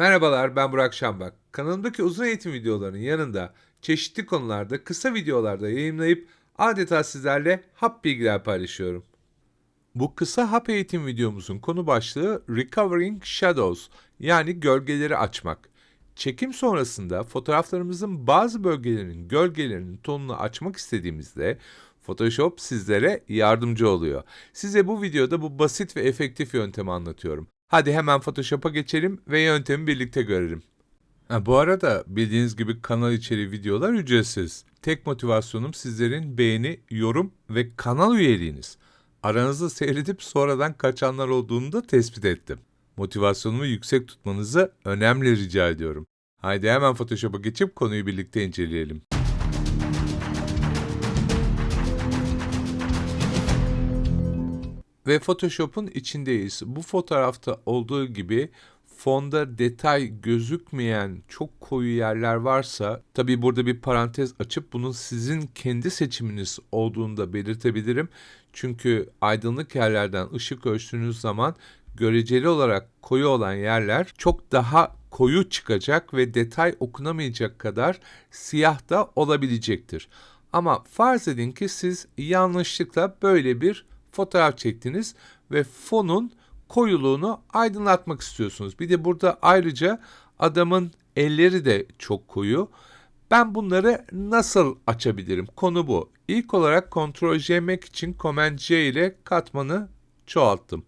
Merhabalar ben Burak Şambak. Kanalımdaki uzun eğitim videolarının yanında çeşitli konularda kısa videolarda yayınlayıp adeta sizlerle hap bilgiler paylaşıyorum. Bu kısa hap eğitim videomuzun konu başlığı Recovering Shadows yani gölgeleri açmak. Çekim sonrasında fotoğraflarımızın bazı bölgelerinin gölgelerinin tonunu açmak istediğimizde Photoshop sizlere yardımcı oluyor. Size bu videoda bu basit ve efektif yöntemi anlatıyorum. Hadi hemen Photoshop'a geçelim ve yöntemi birlikte görelim. Ha, bu arada bildiğiniz gibi kanal içeri videolar ücretsiz. Tek motivasyonum sizlerin beğeni, yorum ve kanal üyeliğiniz. Aranızda seyredip sonradan kaçanlar olduğunu da tespit ettim. Motivasyonumu yüksek tutmanızı önemli rica ediyorum. Haydi hemen Photoshop'a geçip konuyu birlikte inceleyelim. Ve Photoshop'un içindeyiz. Bu fotoğrafta olduğu gibi fonda detay gözükmeyen çok koyu yerler varsa tabi burada bir parantez açıp bunun sizin kendi seçiminiz olduğunu da belirtebilirim. Çünkü aydınlık yerlerden ışık ölçtüğünüz zaman göreceli olarak koyu olan yerler çok daha koyu çıkacak ve detay okunamayacak kadar siyah da olabilecektir. Ama farz edin ki siz yanlışlıkla böyle bir fotoğraf çektiniz ve fonun koyuluğunu aydınlatmak istiyorsunuz. Bir de burada ayrıca adamın elleri de çok koyu. Ben bunları nasıl açabilirim? Konu bu. İlk olarak Ctrl J Mac için Command J ile katmanı çoğalttım.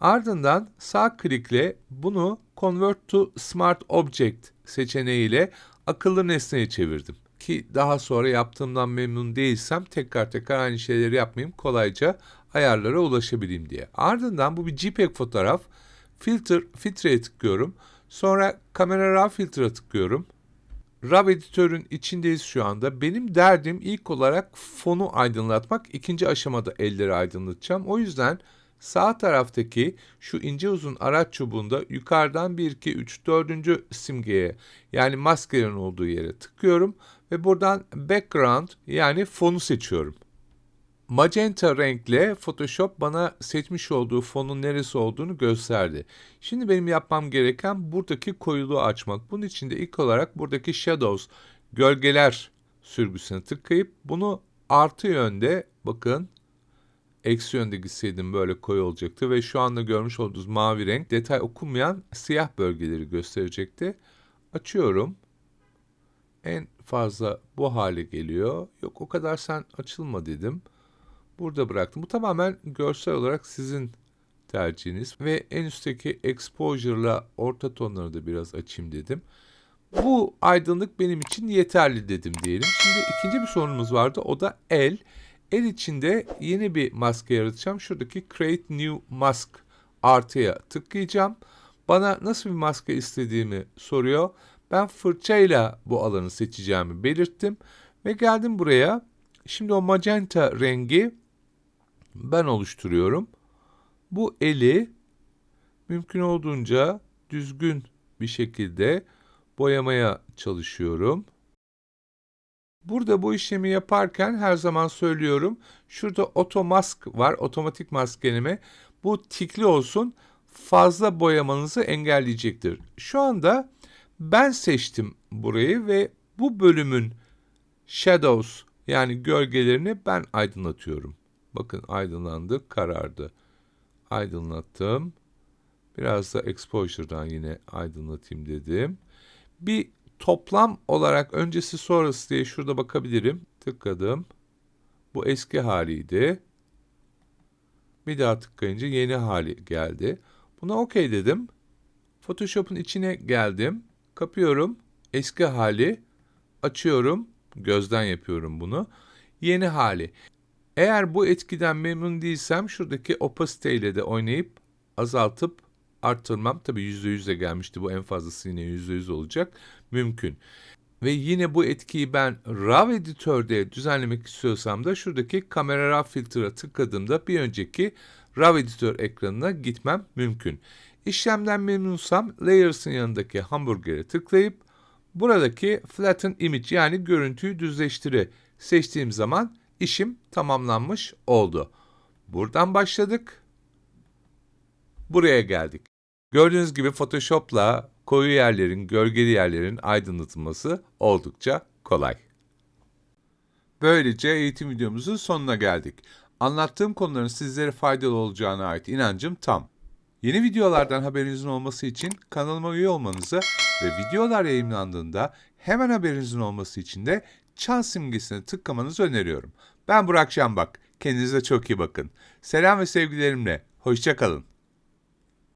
Ardından sağ klikle bunu Convert to Smart Object seçeneğiyle akıllı nesneye çevirdim. Ki daha sonra yaptığımdan memnun değilsem tekrar tekrar aynı şeyleri yapmayayım kolayca ayarlara ulaşabileyim diye. Ardından bu bir JPEG fotoğraf. Filter, filtreye tıklıyorum. Sonra kamera raw filter'a tıklıyorum. RAW editörün içindeyiz şu anda. Benim derdim ilk olarak fonu aydınlatmak. İkinci aşamada elleri aydınlatacağım. O yüzden sağ taraftaki şu ince uzun araç çubuğunda yukarıdan 1, 2, 3, 4. simgeye yani maskelerin olduğu yere tıklıyorum ve buradan background yani fonu seçiyorum. Magenta renkle Photoshop bana seçmiş olduğu fonun neresi olduğunu gösterdi. Şimdi benim yapmam gereken buradaki koyuluğu açmak. Bunun için de ilk olarak buradaki Shadows, gölgeler sürgüsüne tıklayıp bunu artı yönde bakın eksi yönde gitseydim böyle koyu olacaktı ve şu anda görmüş olduğunuz mavi renk detay okunmayan siyah bölgeleri gösterecekti. Açıyorum. En fazla bu hale geliyor. Yok o kadar sen açılma dedim burada bıraktım. Bu tamamen görsel olarak sizin tercihiniz ve en üstteki exposure'la orta tonları da biraz açayım dedim. Bu aydınlık benim için yeterli dedim diyelim. Şimdi ikinci bir sorunumuz vardı. O da el. El içinde yeni bir maske yaratacağım. Şuradaki Create New Mask artıya tıklayacağım. Bana nasıl bir maske istediğimi soruyor. Ben fırçayla bu alanı seçeceğimi belirttim. Ve geldim buraya. Şimdi o magenta rengi ben oluşturuyorum. Bu eli mümkün olduğunca düzgün bir şekilde boyamaya çalışıyorum. Burada bu işlemi yaparken her zaman söylüyorum. Şurada auto mask var, otomatik maskeleme. Bu tikli olsun fazla boyamanızı engelleyecektir. Şu anda ben seçtim burayı ve bu bölümün shadows yani gölgelerini ben aydınlatıyorum. Bakın aydınlandı, karardı. Aydınlattım. Biraz da exposure'dan yine aydınlatayım dedim. Bir toplam olarak öncesi sonrası diye şurada bakabilirim. Tıkladım. Bu eski haliydi. Bir daha tıklayınca yeni hali geldi. Buna OK dedim. Photoshop'un içine geldim. Kapıyorum. Eski hali. Açıyorum. Gözden yapıyorum bunu. Yeni hali. Eğer bu etkiden memnun değilsem şuradaki opacity ile de oynayıp azaltıp arttırmam. Tabi %100 de gelmişti bu en fazlası yine %100 olacak. Mümkün. Ve yine bu etkiyi ben RAW editörde düzenlemek istiyorsam da şuradaki kamera RAW filtre'a tıkladığımda bir önceki RAW editör ekranına gitmem mümkün. İşlemden memnunsam Layers'ın yanındaki hamburgere tıklayıp buradaki Flatten Image yani görüntüyü düzleştire seçtiğim zaman işim tamamlanmış oldu. Buradan başladık. Buraya geldik. Gördüğünüz gibi Photoshop'la koyu yerlerin, gölgeli yerlerin aydınlatılması oldukça kolay. Böylece eğitim videomuzun sonuna geldik. Anlattığım konuların sizlere faydalı olacağına ait inancım tam. Yeni videolardan haberinizin olması için kanalıma üye olmanızı ve videolar yayınlandığında hemen haberinizin olması için de çan simgesine tıklamanızı öneriyorum. Ben Burak Şambak. Kendinize çok iyi bakın. Selam ve sevgilerimle. Hoşçakalın.